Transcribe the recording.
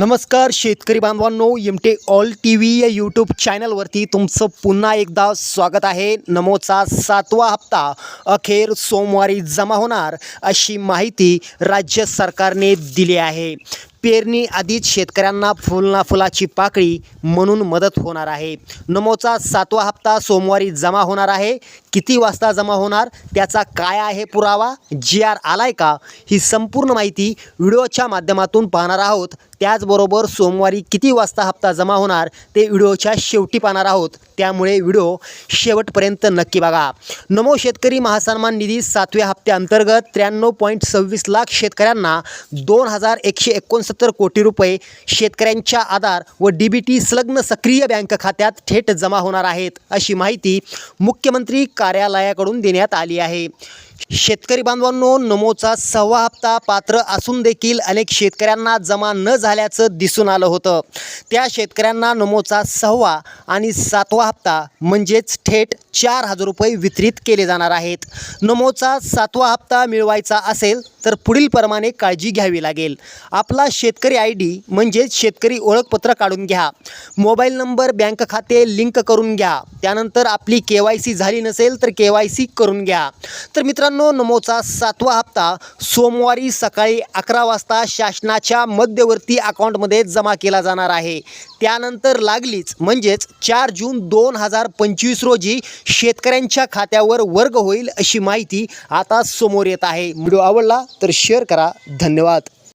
नमस्कार शेतकरी बांधवांनो एम ऑल टी व्ही या यूट्यूब चॅनलवरती तुमचं पुन्हा एकदा स्वागत आहे. नमोचा सातवा हप्ता अखेर सोमवारी जमा होणार अशी माहिती राज्य सरकारने दिली आहे. पेरणी आधीच शेतकऱ्यांना फुलना फुलाची पाकळी म्हणून मदत होणार आहे. नमोचा सातवा हप्ता सोमवारी जमा होणार आहे. किती वाजता जमा होणार त्याचा काय आहे पुरावा जी आर आलाय का ही संपूर्ण माहिती व्हिडिओच्या माध्यमातून पाहणार आहोत. त्याचबरोबर सोमवारी किती वाजता हप्ता जमा होणार ते व्हिडिओच्या शेवटी पाहणार आहोत. त्यामुळे व्हिडिओ शेवटपर्यंत नक्की बघा. नमो शेतकरी महासन्मान निधी सातव्या हप्त्याअंतर्गत त्र्याण्णव पॉईंट सव्वीस लाख शेतकऱ्यांना दोन हजार एकशे एकोणसत्तर कोटी रुपये शेतकऱ्यांच्या आधार व डी बी टी संलग्न सक्रिय बँक खात्यात थेट जमा होणार आहेत अशी माहिती मुख्यमंत्री कार्यालयाकडून देण्यात आली आहे. शेतकरी बांधवांनो नमोचा सहावा हप्ता पात्र असून देखील अनेक शेतकऱ्यांना जमा न झाल्याचं दिसून आलं होतं. त्या शेतकऱ्यांना नमोचा सहावा आणि सातवा हप्ता म्हणजेच थेट चार हजार रुपये वितरित केले जाणार आहेत. नमोचा सातवा हप्ता मिळवायचा असेल तर पुढील प्रमाणे काळजी घ्यावी लागेल. आपला शेतकरी आय डी म्हणजेच शेतकरी ओळखपत्र काढून घ्या. मोबाईल नंबर बँक खाते लिंक करून घ्या. त्यानंतर आपली के वाय सी झाली नसेल तर के वाय सी करून घ्या. तर मित्रांनो नमोचा सातवा हप्ता सोमवारी सकाळी अकरा वाजता शासनाच्या मध्यवर्ती अकाउंटमध्ये जमा केला जाणार आहे. त्यानंतर लागलीच म्हणजेच चार जून दोन हजार पंचवीस रोजी शेतकऱ्यांच्या खात्यावर वर्ग होईल अशी माहिती आता समोर येत आहे. व्हिडिओ आवडला तर शेअर करा. धन्यवाद.